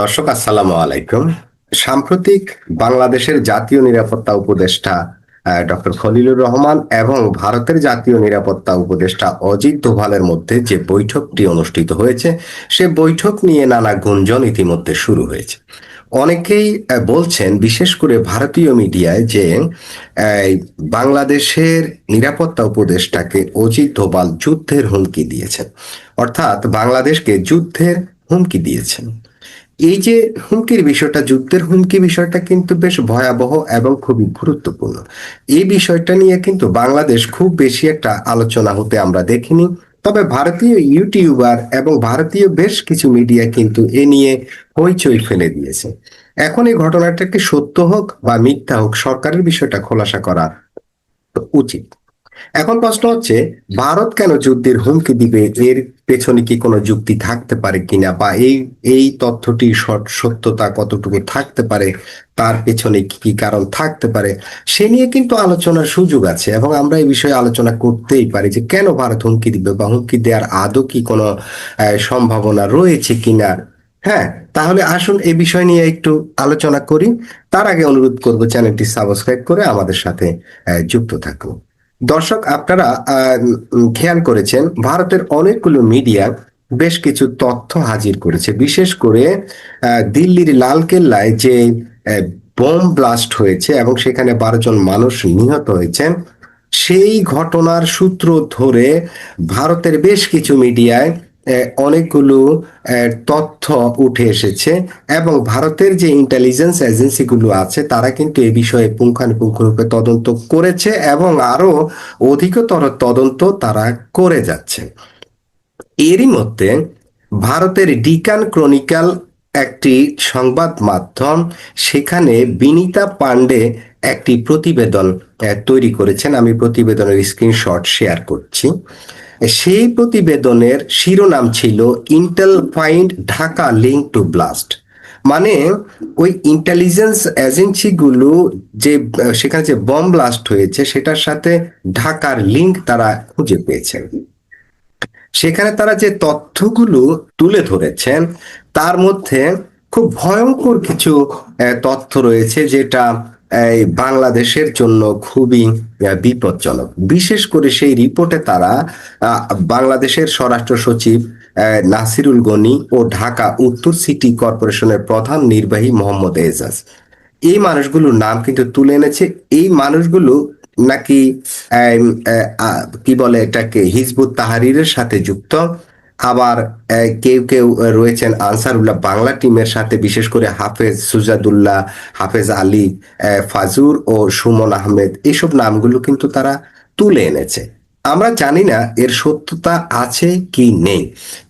দর্শক, আসসালামু আলাইকুম। সাম্প্রতিক বাংলাদেশের জাতীয় নিরাপত্তা উপদেষ্টা ডক্টর খলিলুর রহমান এবং ভারতের জাতীয় নিরাপত্তা উপদেষ্টা অজিত দোভালের মধ্যে যে বৈঠকটি অনুষ্ঠিত হয়েছে, সে বৈঠক নিয়ে নানা গুঞ্জন ইতিমধ্যে শুরু হয়েছে। অনেকেই বলছেন, বিশেষ করে ভারতীয় মিডিয়ায় যে বাংলাদেশের নিরাপত্তা উপদেষ্টাকে অজিত দোভাল যুদ্ধের হুমকি দিয়েছেন। অর্থাৎ বাংলাদেশকে যুদ্ধের হুমকি দিয়েছেন। এই যে হুমকির বিষয়টা, যুদ্ধের হুমকি বিষয়টা কিন্তু বেশ ভয়াবহ এবং খুবই গুরুত্বপূর্ণ। এই বিষয়টা নিয়ে কিন্তু বাংলাদেশ খুব বেশি একটা আলোচনা হতে আমরা দেখিনি। তবে ভারতীয় ইউটিউবার এবং ভারতীয় বেশ কিছু মিডিয়া কিন্তু এ নিয়ে হইচই ফেলে দিয়েছে। এখন এই ঘটনাটাকে সত্য হোক বা মিথ্যা হোক, সরকারের বিষয়টা খোলাসা করা উচিত। এখন প্রশ্ন হচ্ছে, ভারত কেন যুদ্ধের হুমকি দিবে? এর পেছনে কি কোনো যুক্তি থাকতে পারে কিনা? বা এই এই তথ্যটি সত্যতা কতটুকু থাকতে পারে? তার পেছনে কি কি কারণ থাকতে পারে? সে নিয়ে কিন্তু আলোচনার সুযোগ আছে এবং আমরা এই বিষয়ে আলোচনা করতেই পারি যে কেন ভারত হুমকি দিবে বা হুমকি দেওয়ার আদৌ কি কোনো সম্ভাবনা রয়েছে কিনা? হ্যাঁ তাহলে আসুন এই বিষয় নিয়ে একটু আলোচনা করি। তার আগে অনুরোধ করব চ্যানেলটি সাবস্ক্রাইব করে আমাদের সাথে যুক্ত থাকুন। দর্শক, আপনারা খেয়াল করেছেন, ভারতের অনেকগুলো মিডিয়া বেশ কিছু তথ্য হাজির করেছে। বিশেষ করে দিল্লির লালকেল্লায় যে বোম ব্লাস্ট হয়েছে এবং সেখানে বারো জন মানুষ নিহত হয়েছেন, সেই ঘটনার সূত্র ধরে ভারতের বেশ কিছু মিডিয়ায় অনেকগুলো তথ্য উঠে এসেছে এবং ভারতের যে ইন্টেলিজেন্স এজেন্সিগুলো আছে, তারা কিন্তু এ বিষয়ে পুঙ্খানুপুঙ্খরূপে তদন্ত করেছে এবং আরও অধিকতর তদন্ত তারা করে যাচ্ছে। এরই মধ্যে ভারতের ডিকান ক্রনিক্যাল একটি সংবাদ মাধ্যম, সেখানে বিনিতা পান্ডে একটি প্রতিবেদন তৈরি করেছেন। আমি প্রতিবেদনের স্ক্রিনশট শেয়ার করছি। সেই প্রতিবেদনের শিরোনাম ছিল intel find Dhaka link to blast মানে ওই ইন্টেলিজেন্স এজেন্সিগুলো যে, সেখানে যে বম ব্লাস্ট হয়েছে, সেটার সাথে ঢাকার লিঙ্ক তারা খুঁজে পেয়েছেন সেখানে তারা যে তথ্যগুলো তুলে ধরেছেন, তার মধ্যে খুব ভয়ঙ্কর কিছু তথ্য রয়েছে যেটা এই বাংলাদেশের জন্য খুবই বিপজ্জনক। বিশেষ করে সেই রিপোর্টে তারা বাংলাদেশের স্বরাষ্ট্র সচিব নাসিরুল গনি ও ঢাকা উত্তর সিটি কর্পোরেশনের প্রধান নির্বাহী মোহাম্মদ এজাজ। এই মানুষগুলোর নাম কিন্তু তুলে এনেছে। এই মানুষগুলো নাকি কি বলে এটাকে, হিজবুত তাহারিরের সাথে যুক্ত। আবার কেউ কেউ রয়েছেন আনসারুল্লাহ বাংলা টিমের সাথে, বিশেষ করে হাফেজ সুজাদুল্লাহ, হাফেজ আলী ফাজুর ও সুমন আহমেদ। এইসব নামগুলো কিন্তু তারা তুলে এনেছে। আমরা জানি না এর সত্যতা আছে কি নেই।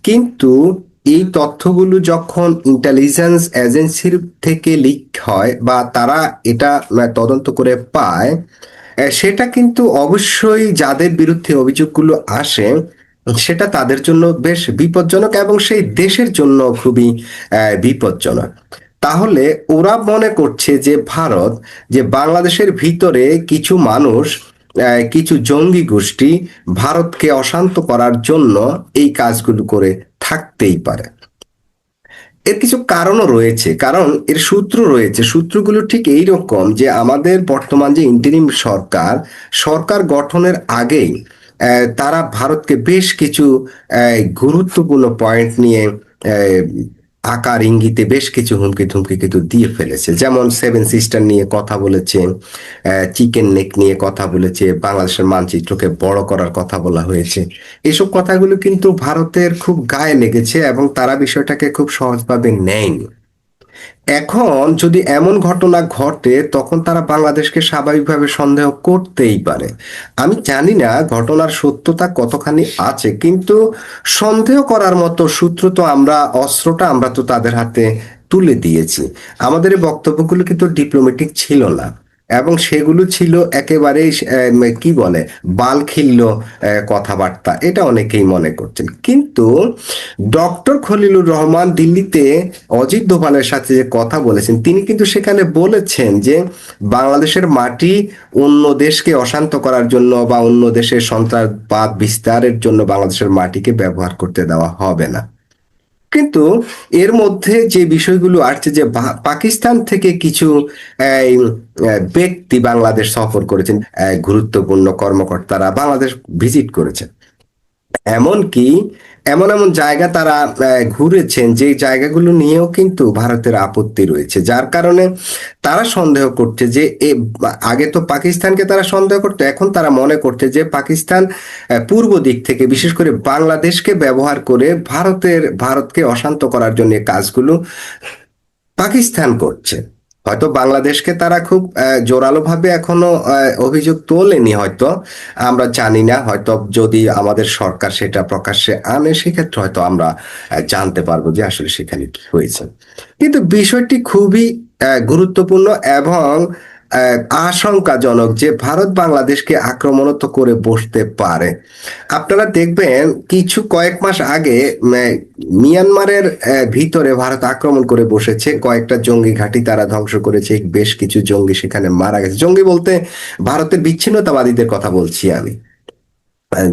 কিন্তু এই তথ্যগুলো যখন ইন্টেলিজেন্স এজেন্সির থেকে লিক হয় বা তারা এটা তদন্ত করে পায় সেটা কিন্তু অবশ্যই যাদের বিরুদ্ধে অভিযোগগুলো আসে সেটা তাদের জন্য বেশ বিপজ্জনক এবং সেই দেশের জন্য খুবই বিপজ্জনক। তাহলে ওরা মনে করছে যে ভারত, যে বাংলাদেশের ভিতরে কিছু মানুষ কিছু জঙ্গি গোষ্ঠী ভারতকে অশান্ত করার জন্য এই কাজগুলো করে থাকতেই পারে। এর কিছু কারণও রয়েছে, কারণ এর সূত্র রয়েছে, সূত্রগুলো ঠিক এই রকম যে আমাদের বর্তমান যে ইন্টারিম সরকার সরকার গঠনের আগেই তারা ভারতকে বেশ কিছু গুরুত্বপূর্ণ পয়েন্ট নিয়ে আকার ইঙ্গিতে বেশ কিছু হুমকি ধুমকি কিন্তু দিয়ে ফেলেছে। যেমন সেভেন সিস্টার নিয়ে কথা বলেছে চিকেন নেক নিয়ে কথা বলেছে, বাংলাদেশের মানচিত্রকে বড় করার কথা বলা হয়েছে। এসব কথাগুলো কিন্তু ভারতের খুব গায়ে লেগেছে এবং তারা বিষয়টাকে খুব সহজভাবে নেয়নি। এখন যদি এমন ঘটনা ঘটে, তখন তারা বাংলাদেশকে স্বাভাবিকভাবে সন্দেহ করতেই পারে। আমি জানি না ঘটনার সত্যতা কতখানি আছে, কিন্তু সন্দেহ করার মতো সূত্র তো আমরা, অস্ত্রটা আমরা তো তাদের হাতে তুলে দিয়েছি। আমাদের বক্তব্যগুলো কিন্তু ডিপ্লোমেটিক ছিল না। এবং সেগুলো ছিল একেবারেই কি বলে, বালখিল্য কথাবার্তা। এটা অনেকেই মনে করছেন। কিন্তু ডক্টর খলিলুর রহমান দিল্লিতে অজিত দোভালের সাথে যে কথা বলেছেন, তিনি কিন্তু সেখানে বলেছেন যে বাংলাদেশের মাটি অন্য দেশকে অশান্ত করার জন্য বা অন্য দেশের সন্ত্রাসবাদ বিস্তারের জন্য বাংলাদেশের মাটিকে ব্যবহার করতে দেওয়া হবে না। কিন্তু এর মধ্যে যে বিষয়গুলো আসছে যে পাকিস্তান থেকে কিছু ব্যক্তি বাংলাদেশ সফর করেছেন গুরুত্বপূর্ণ কর্মকর্তারা বাংলাদেশ ভিজিট করেছেন। এমনকি এমন এমন জায়গা তারা ঘুরেছেন যে জায়গাগুলো নিয়েও কিন্তু ভারতের আপত্তি রয়েছে। যার কারণে তারা সন্দেহ করছে যে আগে তো পাকিস্তানকে তারা সন্দেহ করতো, এখন তারা মনে করছে যে পাকিস্তান পূর্ব দিক থেকে বিশেষ করে বাংলাদেশকে ব্যবহার করে ভারতের, ভারতকে অশান্ত করার জন্য কাজগুলো পাকিস্তান করছে। হয়তো বাংলাদেশকে তারা খুব জোরালোভাবে এখনও অভিযোগ তোলেনি হয়তো। আমরা জানি না, হয়তো যদি আমাদের সরকার সেটা প্রকাশ্যে আনে, সেক্ষেত্রে হয়তো আমরা জানতে পারব যে আসলে সেখানে কি হয়েছে। কিন্তু বিষয়টি খুবই গুরুত্বপূর্ণ এবং আশঙ্কাজনক যে ভারত বাংলাদেশকে আক্রমণত করে বসতে পারে। আপনারা দেখবেন কিছু কয়েক মাস আগে মিয়ানমারের ভিতরে ভারত আক্রমণ করে বসেছে। কয়েকটা জঙ্গি ঘাঁটি তারা ধ্বংস করেছে। বেশ কিছু জঙ্গি সেখানে মারা গেছে। জঙ্গি বলতে ভারতের বিচ্ছিন্নতাবাদীদের কথা বলছি আমি।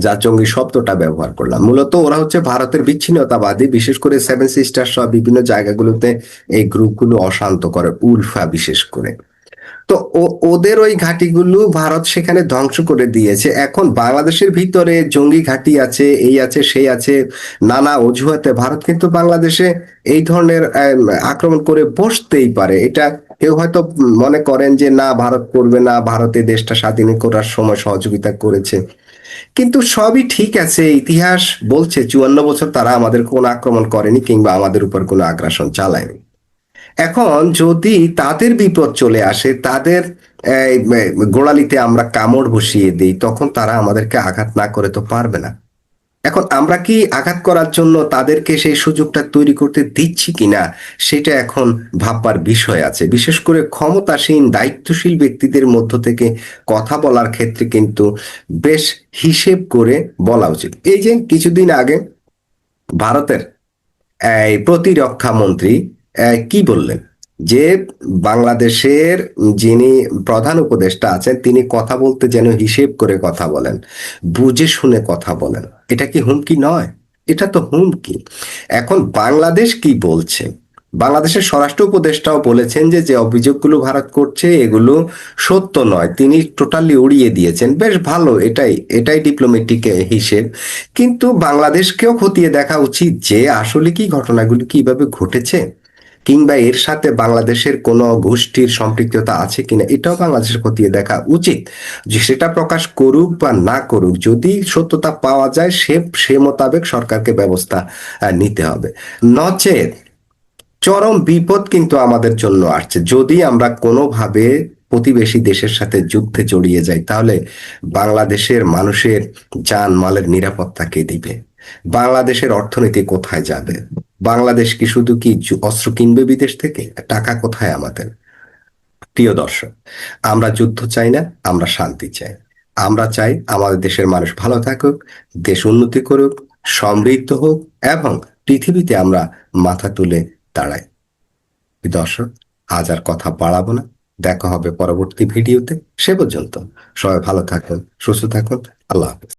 যা জঙ্গি শব্দটা ব্যবহার করলাম। মূলত ওরা হচ্ছে ভারতের বিচ্ছিন্নতাবাদী। বিশেষ করে সেভেন সিস্টার সহ বিভিন্ন জায়গাগুলোতে এই গ্রুপগুলো অশান্ত করে, উলফা বিশেষ করে। তো ওদের ওই ঘাঁটিগুলো ভারত সেখানে ধ্বংস করে দিয়েছে। এখন বাংলাদেশের ভিতরে জঙ্গি ঘাঁটি আছে, এই আছে, সেই আছে, নানা অজুহাতে ভারত কিন্তু বাংলাদেশে এই ধরনের আক্রমণ করে বসতেই পারে। এটা কেউ হয়তো মনে করেন যে, না, ভারত করবে না, ভারতে দেশটা স্বাধীন করার সময় সহযোগিতা করেছে। কিন্তু সবই ঠিক আছে, ইতিহাস বলছে, চুয়ান্ন বছর তারা আমাদের কোন আক্রমণ করেনি কিংবা আমাদের উপর কোনো আগ্রাসন চালায়নি। এখন যদি তাদের বিপদ চলে আসে, তাদের গোড়ালিতে আমরা কামড় বসিয়ে দিই, তখন তারা আমাদেরকে আঘাত না করে তো পারবে না। এখন আমরা কি আঘাত করার জন্য তাদেরকে সেই সুযোগটা তৈরি করতে দিচ্ছি কিনা, সেটা এখন ভাববার বিষয় আছে। বিশেষ করে ক্ষমতাসীন, দায়িত্বশীল ব্যক্তিদের মধ্য থেকে কথা বলার ক্ষেত্রে কিন্তু বেশ হিসেব করে বলা উচিত। এই যে কিছুদিন আগে ভারতের প্রতিরক্ষা মন্ত্রী কি বললেন? যে বাংলাদেশের যিনি প্রধান উপদেষ্টা আছেন, তিনি কথা বলতে যেন হিসেব করে কথা বলেন, বুঝে শুনে কথা বলেন, এটা কি হুমকি নয়? এটা তো হুমকি। এখন বাংলাদেশ কি বলছে? বাংলাদেশের স্বরাষ্ট্র উপদেষ্টাও বলেছেন যে যে অভিযোগগুলো ভারত করছে, এগুলো সত্য নয়। তিনি টোটালি উড়িয়ে দিয়েছেন। বেশ ভালো, এটাই এটাই ডিপ্লোমেটিক হিসেব। কিন্তু বাংলাদেশকেও খতিয়ে দেখা উচিত যে, আসলে কি ঘটনাগুলি কীভাবে ঘটেছে। কিংবা এর সাথে বাংলাদেশের কোনো গোষ্ঠীর সম্পৃক্ততা আছে কিনা, এটাও বাংলাদেশের খতিয়ে দেখা উচিত যে সেটা প্রকাশ করুক বা না করুক। যদি সত্যতা পাওয়া যায়, সে সে মোতাবেক সরকারকে ব্যবস্থা নিতে হবে। নচেত চরম বিপদ কিন্তু আমাদের জন্য আসছে। যদি আমরা কোনোভাবে প্রতিবেশী দেশের সাথে যুদ্ধে জড়িয়ে যাই, তাহলে বাংলাদেশের মানুষের যান মালের নিরাপত্তা কে দিবে? বাংলাদেশের অর্থনীতি কোথায় যাবে? বাংলাদেশ কি শুধু কি অস্ত্র কিনবে বিদেশ থেকে? টাকা কোথায় আমাদের? প্রিয় দর্শক, আমরা যুদ্ধ চাই না, আমরা শান্তি চাই। আমরা চাই আমাদের দেশের মানুষ ভালো থাকুক, দেশ উন্নতি করুক, সমৃদ্ধ হোক এবং পৃথিবীতে আমরা মাথা তুলে দাঁড়াই। দর্শক, আজ আর কথা বাড়াবো না। দেখা হবে পরবর্তী ভিডিওতে। সে পর্যন্ত সবাই ভালো থাকুন, সুস্থ থাকুন। আল্লাহ হাফেজ।